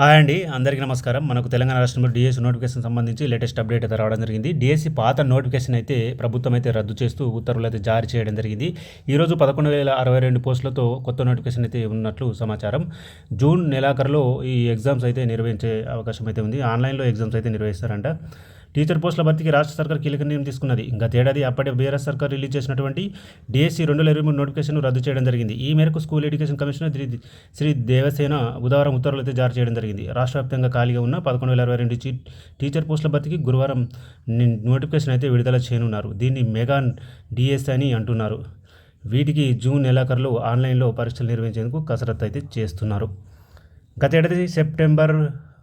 Hi అండి అందరికీ నమస్కారం. మనకు తెలంగాణ రాష్ట్రంలో డిఎస్సి నోటిఫికేషన్ సంబంధించి లేటెస్ట్ అప్డేట్ అయితే రావడం జరిగింది. డిఎస్సి పాత నోటిఫికేషన్ అయితే ప్రభుత్వం అయితే రద్దు చేస్తూ ఉత్తర్వులు అయితే జారీ చేయడం జరిగింది. ఈరోజు పదకొండు వేల అరవై రెండు పోస్టులతో కొత్త నోటిఫికేషన్ అయితే ఉన్నట్లు సమాచారం. జూన్ నెలాఖరులో ఈ ఎగ్జామ్స్ అయితే నిర్వహించే అవకాశం అయితే ఉంది. ఆన్లైన్లో ఎగ్జామ్స్ అయితే నిర్వహిస్తారంట. టీచర్ పోస్టుల భర్తీకి రాష్ట్ర సర్కార్ కీలక నిర్ణయం తీసుకున్నది. గతేడాది అప్పటి బీఆర్ఎస్ సర్కార్ రిలీజ్ చేసినటువంటి డిఎస్సి రెండు వేల ఇరవై మూడు నోటిఫికేషన్ రద్దు చేయడం జరిగింది. ఈ మేరకు school education commissioner Shri Shri Devasena బుధవారం ఉత్తర్వులు అయితే జారీ చేయడం జరిగింది. రాష్ట్ర వ్యాప్తంగా ఖాళీగా ఉన్న పదకొండు వేల అరవై రెండు టీచర్ పోస్టుల భర్తీకి గురువారం నోటిఫికేషన్ అయితే విడుదల చేయనున్నారు. దీన్ని మెగా డిఎస్ అని అంటున్నారు. వీటికి జూన్ నెలాఖరులో ఆన్లైన్లో పరీక్షలు నిర్వహించేందుకు కసరత్తు అయితే చేస్తున్నారు. గతేడాది సెప్టెంబర్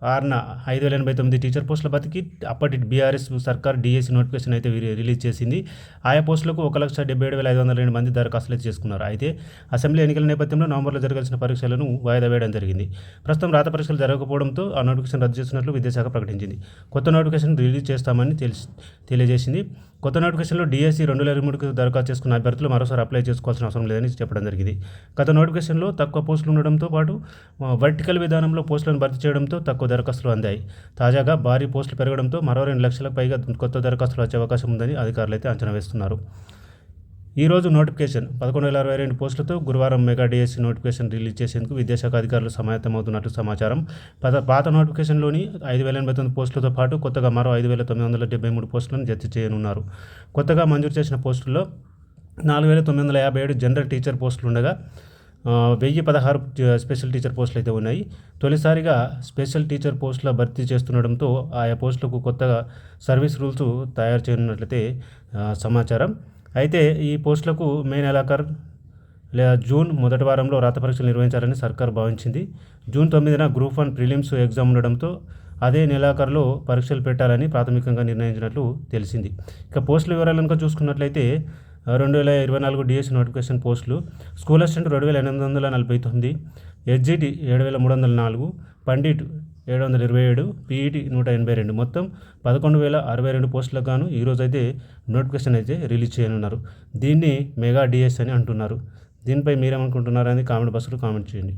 ఆర్న ఐదు వేల ఎనభై తొమ్మిది టీచర్ పోస్టుల బతికి అప్పటి బీఆర్ఎస్ సర్కార్ డిఎస్సి నోటిఫికేషన్ అయితే రిలీజ్ చేసింది. ఆయా పోస్టులకు ఒక లక్ష డెబ్బై ఏడు వేల ఐదు వందల రెండు మంది దరఖాస్తులు చేసుకున్నారు. అయితే అసెంబ్లీ ఎన్నికల నేపథ్యంలో నవంబర్లో జరగాల్సిన పరీక్షలను వాయిదా వేయడం జరిగింది. ప్రస్తుతం రాత పరీక్షలు జరగకపోవడంతో ఆ నోటిఫికేషన్ రద్దు చేస్తున్నట్లు విద్యాశాఖ ప్రకటించింది. కొత్త నోటిఫికేషన్ రిలీజ్ చేస్తామని తెలిసి తెలియజేసింది. కొత్త నోటిఫికేషన్లో డిఎస్సి రెండు వేల ఇరవై మూడుకు దరఖాస్తు చేసుకున్న అభ్యర్థులు మరోసారి అప్లై చేసుకోవాల్సిన అవసరం లేదని చెప్పడం జరిగింది. గత నోటిఫికేషన్లో తక్కువ పోస్టులు ఉండడంతో పాటు వర్టికల్ విధానంలో పోస్టులను భర్తీ చేయడంతో తక్కువ దరఖాస్తులు అందాయి. తాజాగా భారీ పోస్టులు పెరగడంతో మరో రెండు లక్షలకు పైగా కొత్త దరఖాస్తులు వచ్చే అవకాశం ఉందని అధికారులు అయితే అంచనా వేస్తున్నారు. ఈరోజు నోటిఫికేషన్ పదకొండు వేల అరవై రెండు పోస్టులతో గురువారం మెగా డిఎస్సి నోటిఫికేషన్ రిలీజ్ చేసేందుకు విద్యాశాఖ అధికారులు సమాయత్తమవుతున్నట్లు సమాచారం. పద పాత నోటిఫికేషన్లోని ఐదు వేల ఎనభై తొమ్మిది పోస్టులతో పాటు కొత్తగా మరో ఐదు వేల తొమ్మిది వందల డెబ్బై మూడు పోస్టులను జడ్జి చేయనున్నారు. కొత్తగా మంజూరు చేసిన పోస్టుల్లో నాలుగు వేల తొమ్మిది వందల యాభై ఏడు జనరల్ టీచర్ పోస్టులు ఉండగా వెయ్యి పదహారు స్పెషల్ టీచర్ పోస్టులు అయితే ఉన్నాయి. తొలిసారిగా స్పెషల్ టీచర్ పోస్టుల భర్తీ చేస్తుండడంతో ఆయా పోస్టులకు కొత్తగా సర్వీస్ రూల్స్ తయారు చేయనున్నట్లయితే సమాచారం. అయితే ఈ పోస్టులకు మే నెలాఖరు లేదా జూన్ మొదటి వారంలో రాత పరీక్షలు నిర్వహించాలని సర్కార్ భావించింది. జూన్ తొమ్మిదిన గ్రూప్ వన్ ప్రిలిమ్స్ ఎగ్జామ్ ఉండడంతో అదే నెలాఖరులో పరీక్షలు పెట్టాలని ప్రాథమికంగా నిర్ణయించినట్లు తెలిసింది. ఇక పోస్టుల వివరాలు కనుక చూసుకున్నట్లయితే రెండు వేల ఇరవై నాలుగు DSC notification posts school assistant రెండు వేల ఎనిమిది వందల నలభై తొమ్మిది ఎస్జిటి ఏడు వేల మూడు వందల నాలుగు పండిట్ ఏడు వందల ఇరవై ఏడు పీఈటీ నూట ఎనభై రెండు. మొత్తం పదకొండు వేల అరవై రెండు పోస్టులకు గాను ఈరోజు అయితే నోటిఫికేషన్ అయితే రిలీజ్ చేయనున్నారు. దీన్ని మెగా డిఎస్ అని అంటున్నారు. దీనిపై మీరేమనుకుంటున్నారని కామెంట్ బాక్స్లో కామెంట్ చేయండి.